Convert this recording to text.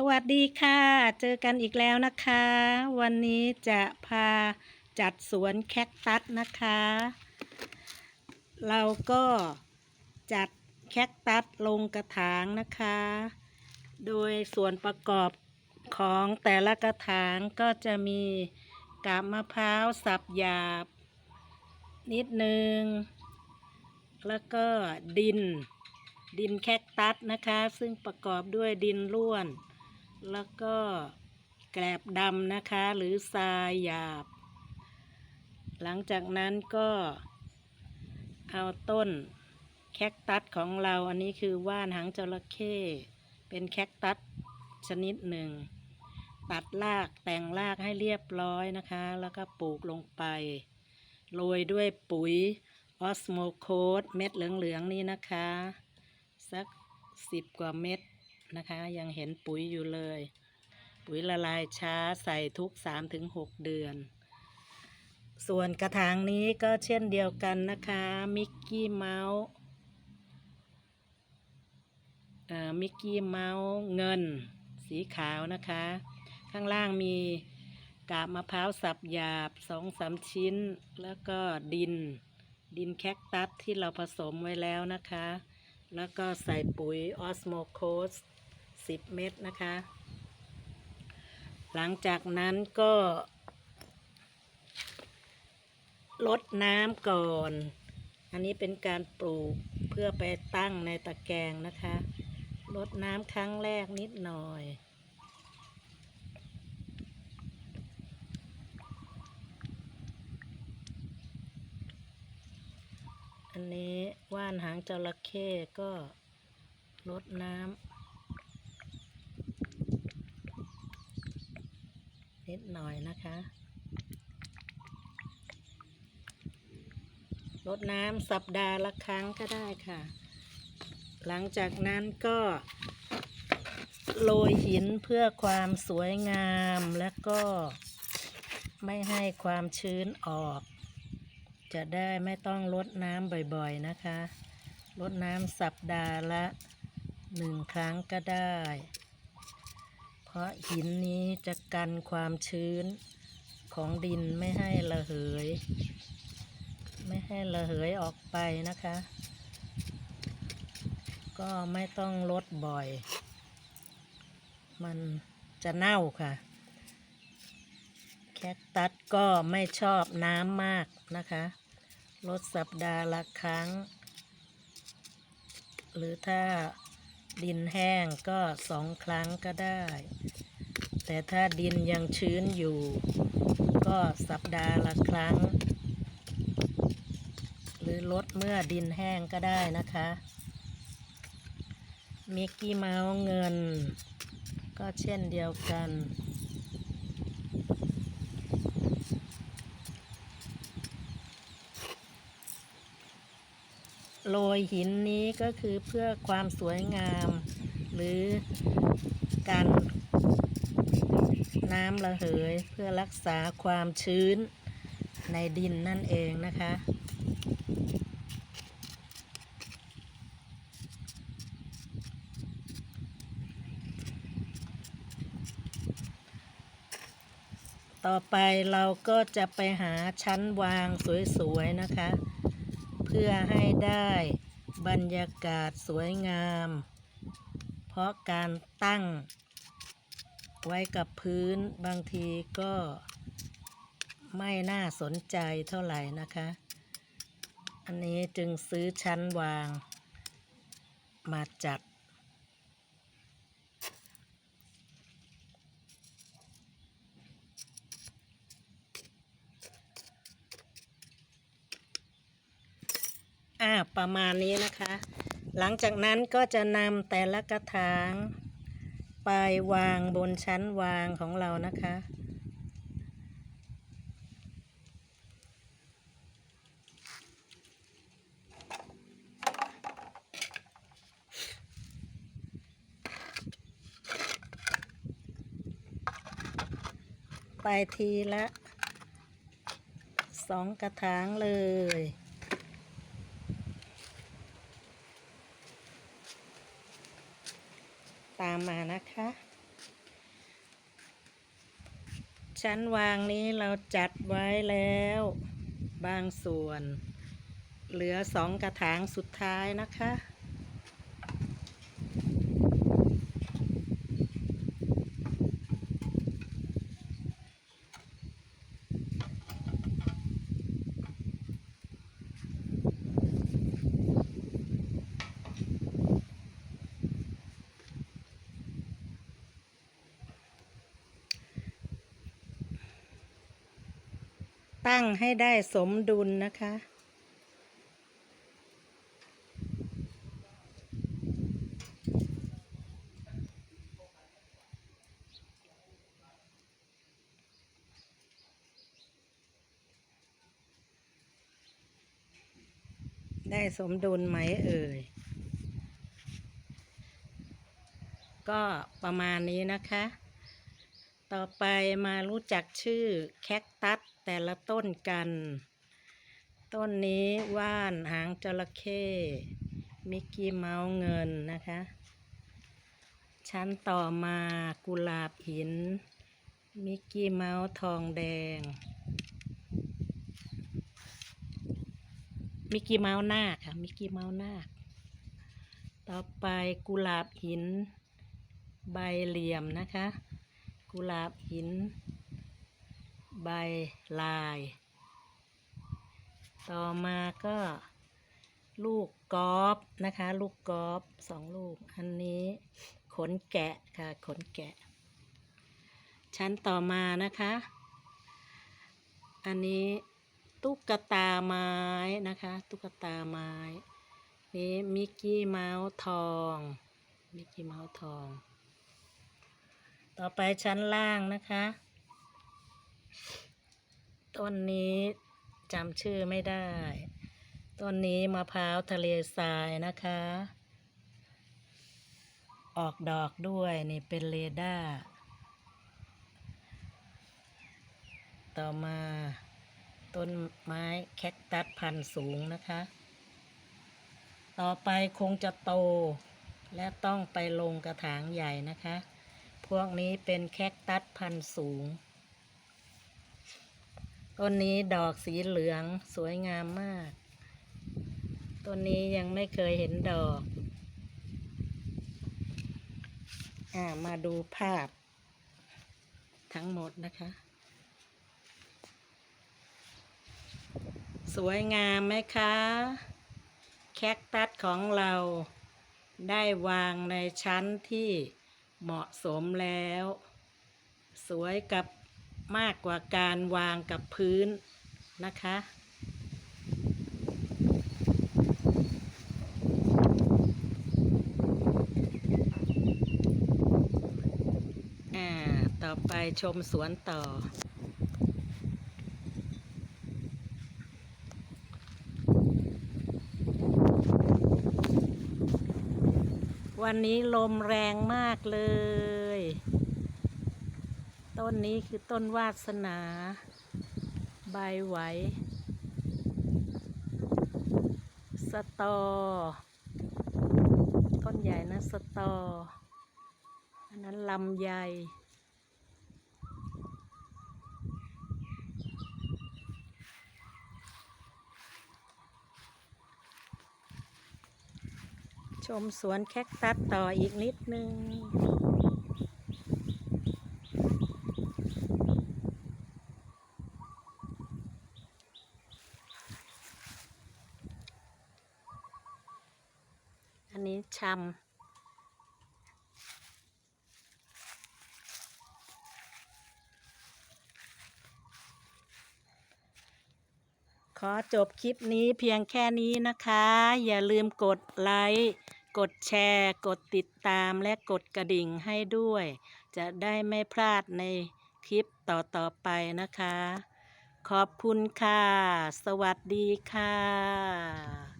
สวัสดีค่ะ เจอกันอีกแล้วนะคะ วันนี้จะพาจัดสวนแคคตัสนะคะ เราก็จัดแคคตัสลงกระถางนะคะ โดยส่วนประกอบของแต่ละกระถางก็จะมีกาบมะพร้าวสับหยาบ นิดนึง แล้วก็ดินดินแคคตัสนะคะ ซึ่งประกอบด้วยดินร่วน แล้วก็แกลบดำนะคะ หรือทรายหยาบ หลังจากนั้นก็เอาต้นแคคตัสของเราอันนี้คือว่านหางจระเข้เป็นแคคตัสชนิดหนึ่ง ตัดรากแต่งรากให้เรียบร้อยนะคะ แล้วก็ปลูกลงไป โรยด้วยปุ๋ยออสโมโคสเม็ดเหลือง ๆ นี่นะคะ สักสิบกว่าเม็ด นะคะ ยังเห็นปุ๋ยอยู่เลย ปุ๋ยละลายช้าใส่ทุก 3-6 เดือน ส่วนกระถางนี้ก็เช่นเดียวกันนะคะ มิกกี้เมาส์มิกกี้เมาส์เงิน สีขาวนะคะ ข้างล่างมีกาบมะพร้าวสับหยาบสองสามชิ้น แล้วก็ดิน ดินแคคตัสที่เราผสมไว้แล้วนะคะ แล้วก็ใส่ปุ๋ยออสโมโคส 10 เม็ดนะคะ หลังจากนั้นก็ลดน้ำก่อน อันนี้เป็นการปลูกเพื่อไปตั้งในตะแกรงนะคะลดน้ำครั้งแรกนิดหน่อย อันนี้ว่านหางจระเข้ก็ลดน้ำ ดหน่อยนะคะลดน้ำสัปดาห์ละครั้งก็ได้ค่ะ หลังจากนั้นก็โรยหินเพื่อความสวยงามและก็ไม่ให้ความชื้นออก จะได้ไม่ต้องลดน้ำบ่อยๆนะคะลดน้ำสัปดาห์ละหนึ่งครั้งก็ได้ ราะหินนี้จะกันความชื้นของดินไม่ให้ระเหย ไม่ให้ระเหยออกไปนะคะ ก็ไม่ต้องลดบ่อย มันจะเน่าค่ะ แคคตัสก็ไม่ชอบน้ำมากนะคะลดสัปดาห์ละครั้ง หรือถ้า ดินแห้งก็สองครั้งก็ได้ แต่ถ้าดินยังชื้นอยู่ ก็สัปดาห์ละครั้ง หรือลดเมื่อดินแห้งก็ได้นะคะมิกกี้เมาส์เงิน ก็เช่นเดียวกัน โรยหินนี้ก็คือเพื่อความสวยงาม หรือการน้ำระเหยเพื่อรักษาความชื้นในดินนั่นเองนะคะ ต่อไปเราก็จะไปหาชั้นวางสวยๆนะคะ เพื่อให้ได้บรรยากาศสวยงาม เพราะการตั้ง ไว้กับพื้นบางทีก็ไม่น่าสนใจเท่าไหร่นะคะ อันนี้จึงซื้อชั้นวาง มาจัด ประมาณนี้นะคะ หลังจากนั้นก็จะนำแต่ละกระถางไปวางบนชั้นวางของเรานะคะ ไปทีละสองกระถางเลยามมานะคะ ชั้นวางนี้เราจัดไว้แล้ว บางส่วน เหลือสองกระถางสุดท้ายนะคะ ตั้งให้ได้สมดุลนะคะ ได้สมดุลไหมเอ่ย ก็ประมาณนี้นะคะ ต่อไปมารู้จักชื่อแคคตัสแต่ละต้นกัน ต้นนี้ว่านหางจระเข้มิกกี้เมาส์เงินนะคะ ชั้นต่อมากุหลาบหิน มิกกี้เมาส์ทองแดง มิกกี้เมาส์นาคค่ะ มิกกี้เมาส์นาคต่อไปกุหลาบหิน ใบเหลี่ยมนะคะ กุหลาบหิน ใบลาย ต่อมาก็ลูกกอล์ฟนะคะ ลูกกอล์ฟสองลูก อันนี้ขนแกะค่ะขนแกะ ชั้นต่อมานะคะ อันนี้ตุ๊กตาไม้นะคะ ตุ๊กตาไม้ นี่มิกกี้เมาส์ทอง มิกกี้เมาส์ทอง ต่อไปชั้นล่างนะคะ ต้นนี้จำชื่อไม่ได้ ต้นนี้มะพร้าวทะเลทรายนะคะ ออกดอกด้วยนี่เป็นเรดาร์ต่อมาต้นไม้แคคตัสพันธุ์สูงนะคะ ต่อไปคงจะโต และต้องไปลงกระถางใหญ่นะคะ พวกนี้เป็นแคคตัสพันธุ์สูง ต้นนี้ดอกสีเหลืองสวยงามมาก ต้นนี้ยังไม่เคยเห็นดอก อ่ามาดูภาพ ทั้งหมดนะคะ สวยงามไหมคะ แคคตัสของเราได้วางในชั้นที่ เหมาะสมแล้ว สวยกับมากกว่าการวางกับพื้นนะคะอ่าต่อไปชมสวนต่อ วันนี้ลมแรงมากเลย ต้นนี้คือต้นวาสนา ใบไหว สตอ ต้นใหญ่นะสตอ อันนั้นลำใหญ่ ชมสวนแคคตัสต่ออีกนิดนึง อันนี้ชำขอจบคลิปนี้เพียงแค่นี้นะคะ อย่าลืมกดไลค์ กดแชร์ กดติดตามและกดกระดิ่งให้ด้วย จะได้ไม่พลาดในคลิปต่อ ๆ ไปนะคะ ขอบคุณค่ะ สวัสดีค่ะ